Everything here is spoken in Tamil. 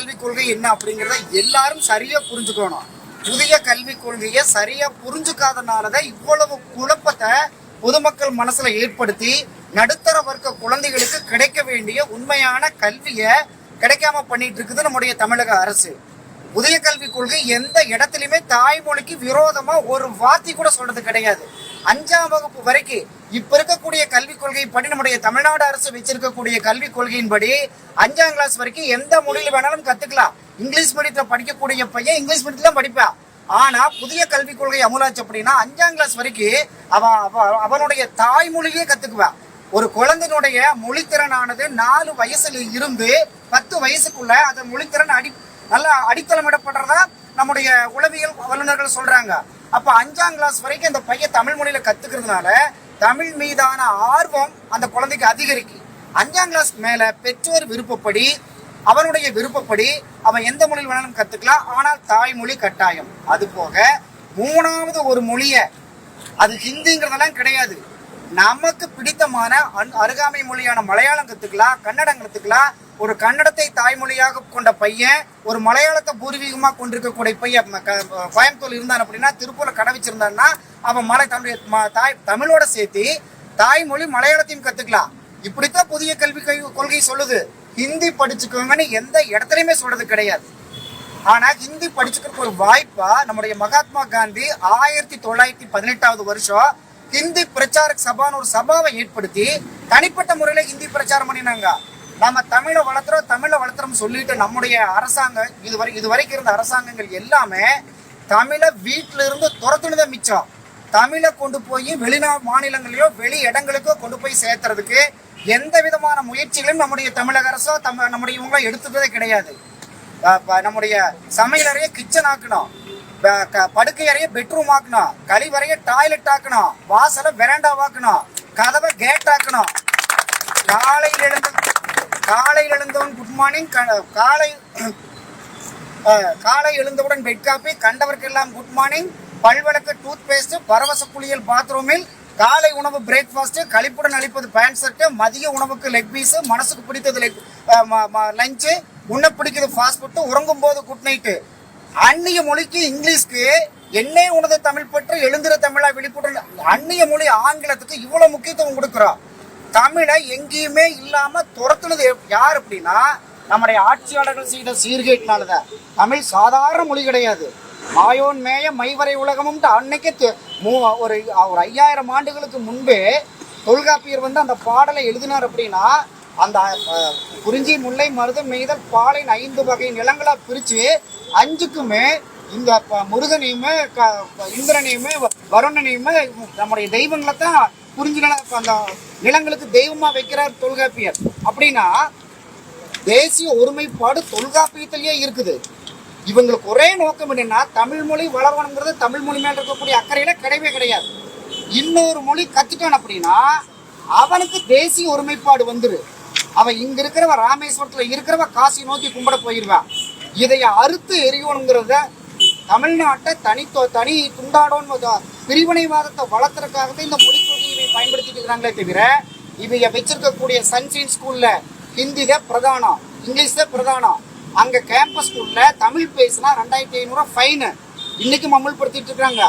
கல்விக் கொள்கை என்ன அப்படிங்கறத எல்லாரும் சரியா புரிஞ்சுக்கணும். புதிய கல்விக் கொள்கையை சரியா புரிஞ்சுக்காதனாலதான் இவ்வளவு குழப்பத்தை பொதுமக்கள் மனசுல ஏற்படுத்தி நடுத்தர வர்க்க குழந்தைகளுக்கு கிடைக்க வேண்டிய உண்மையான கல்வியை கிடைக்காம பண்ணிட்டு இருக்குது நம்முடைய தமிழக அரசு. புதிய கல்விக் கொள்கை எந்த இடத்துலயுமே தாய்மொழிக்கு விரோதமா ஒரு வார்த்தை கூட சொல்றது கிடையாது. அஞ்சாம் வகுப்பு வரைக்கும் இப்ப இருக்கக்கூடிய கல்விக் கொள்கை படி நம்முடைய தமிழ்நாடு அரசு வச்சிருக்கக்கூடிய கல்விக் கொள்கையின்படி அஞ்சாம் கிளாஸ் வரைக்கும் எந்த மொழியில வேணாலும் கத்துக்கலாம். இங்கிலீஷ் மீடியத்துல படிக்கக்கூடிய பையன் இங்கிலீஷ் மீடியத்துல படிப்பான். ஆனா புதிய கல்விக் கொள்கை அமுலாச்சு அப்படின்னா அஞ்சாம் கிளாஸ் வரைக்கும் அவன் அவ- அவனுடைய தாய்மொழியே கத்துக்குவான். ஒரு குழந்தையினுடைய மொழித்திறனானது நாலு வயசுல இருந்து பத்து வயசுக்குள்ள அந்த மொழித்திறன் அடி நல்லா அடித்தளமிடப்படுறதா நம்முடைய உளவியல் வல்லுநர்கள் சொல்றாங்க. அப்ப அஞ்சாம் கிளாஸ் வரைக்கும் அந்த பையன் தமிழ் மொழியில கத்துக்கிறதுனால தமிழ் மீதான ஆர்வம் அந்த குழந்தைக்கு அதிகரிக்கு. அஞ்சாம் கிளாஸ் மேல பெற்றோர் விருப்பப்படி அவனுடைய விருப்பப்படி அவன் எந்த மொழியில் வேணாலும் கத்துக்கலாம். ஆனால் தாய்மொழி கட்டாயம். அது போக மூணாவது ஒரு மொழியை அது ஹிந்திங்கிறதெல்லாம் கிடையாது. நமக்கு பிடித்தமான அன்- அருகாமை மொழியான மலையாளம் கத்துக்கலாம் கன்னடம் கத்துக்கலாம் ஒரு கன்னடத்தை தாய்மொழியாக கொண்ட பையன் ஒரு மலையாளத்தை பூர்வீகமாக கொண்டிருக்கக்கூடிய பையன் கோயம்புத்தூர் இருந்தான் அப்படின்னா திருப்பூரில் கடை வச்சிருந்தான்னா அவன் மலை தமிழ் தாய் தமிழோட சேர்த்து தாய்மொழி மலையாளத்தையும் கத்துக்கலாம். இப்படித்தான் புதிய கல்வி கை- கொள்கை சொல்லுது. ஹிந்தி படிச்சுக்கோங்கன்னு எந்த இடத்துலையுமே சொல்றது கிடையாது. ஆனா ஹிந்தி படிச்சுக்கிறதுக்கு ஒரு வாய்ப்பா நம்முடைய மகாத்மா காந்தி ஆயிரத்தி தொள்ளாயிரத்தி பதினெட்டாவது வருஷம் ஹிந்தி பிரச்சாரக் சபான்னு ஒரு சபாவை ஏற்படுத்தி தனிப்பட்ட முறையில ஹிந்தி பிரச்சாரம் பண்ணினாங்க. நம்ம தமிழை வளர்த்துறோம் தமிழை வளர்த்துறோம் சொல்லிட்டு நம்முடைய அரசாங்கம் இதுவரை இதுவரைக்கும் இருந்த அரசாங்கங்கள் எல்லாமே தமிழை வீட்டில இருந்து துரத்துனதை மிச்சம். தமிழை கொண்டு போய் வெளிநா மாநிலங்களையோ வெளி இடங்களுக்கோ கொண்டு போய் சேர்த்துறதுக்கு எந்த விதமான முயற்சிகளும் நம்முடைய தமிழக அரசோ தம் நம்முடைய இவங்களும் எடுத்துட்டதே கிடையாது. நம்முடைய சமையலறைய கிச்சன் ஆக்கணும். க- படுக்கை அறைய பெட்ரூம் ஆக்கணும். கழிவறைய டாய்லெட் ஆக்கணும். வாசலை வெராண்டா ஆக்கணும் கதவை கேட் ஆக்கணும். காலையில் மார்னிங் காலை காலை எழுந்தவுடன் பெட் காப்பி கண்டவர்க்கெல்லாம் குட் மார்னிங் பல்வழக்கு டூத் பேஸ்ட் பரவச குளியல் பாத்ரூமில் காலை உணவு பிரேக்ஃபாஸ்ட்டு கழிப்புடன் அளிப்பது பேண்ட் ஷர்ட்டு மதிய உணவுக்கு லெக் பீஸு மனசுக்கு பிடித்தது லெக் லஞ்சு உண்ண பிடிக்கிறது ஃபாஸ்ட் ஃபுட்டு உறங்கும் போது குட் நைட்டு அந்நிய மொழிக்கு இங்கிலீஷ்க்கு என்னே உனது தமிழ் பற்று எழுந்திர தமிழா விழிப்புடன் அந்நிய மொழி ஆங்கிலத்துக்கு இவ்வளோ முக்கியத்துவம் கொடுக்குறோம் தமிழை எங்கேயுமே இல்லாமல் துரத்துனது யார் அப்படின்னா நம்முடைய ஆட்சியாளர்கள் செய்த சீர்கேட்டினாலதான் தமிழ் சாதாரண மொழி கிடையாது. மாயோன் மேய மைவரை உலகமும் அன்னைக்கு தெ- மூ- ஒரு ஒரு ஐயாயிரம் ஆண்டுகளுக்கு முன்பே தொல்காப்பியர் வந்து அந்த பாடலை எழுதினார் அப்படின்னா அந்த குறிஞ்சி முல்லை மருதம் மெய்தல் பாலின் ஐந்து வகை நிலங்களா பிரிச்சு அஞ்சுக்குமே இந்த முருகனையுமே க- இந்திரனையுமே வ- வருணனையுமே நம்முடைய தெய்வங்களை தான் குறிஞ்சி நில அந்த நிலங்களுக்கு தெய்வமா வைக்கிறார் தொல்காப்பியர். அப்படின்னா தேசிய ஒருமைப்பாடு தொல்காப்பியத்திலேயே இருக்குது. இவங்களுக்கு ஒரே நோக்கம் என்னன்னா தமிழ் மொழி வளரணுங்கிறது தமிழ் மொழி மேல இருக்கக்கூடிய அக்கறையில கிடையவே கிடையாது. இன்னொரு மொழி கத்துட்டான் அப்படின்னா அவனுக்கு தேசிய ஒருமைப்பாடு வந்துரு. அவன் இங்க இருக்கிறவ ராமேஸ்வரத்துல இருக்கிறவ காசி நோக்கி கும்பிட போயிருவான். இதைய அறுத்து எரியணுங்கிறத தமிழ்நாட்டை தனி தனி துண்டாடோன்னு பிரிவினைவாதத்தை வளர்த்துறதுக்காக தான் இந்த மொழி கொள்கையை பயன்படுத்திட்டு இருக்கிறாங்களே தவிர இவைய வச்சிருக்கக்கூடிய சன்ஷைன் ஸ்கூல்ல ஹிந்தி பிரதானம் இங்கிலீஷ் பிரதானம். அங்க கேம்பஸ் ஸ்கூல்ல தமிழ் பேசினா ரெண்டாயிரத்தி ஐநூறு ஃபைனு இன்னைக்கும் அமல்படுத்திட்டு இருக்காங்க.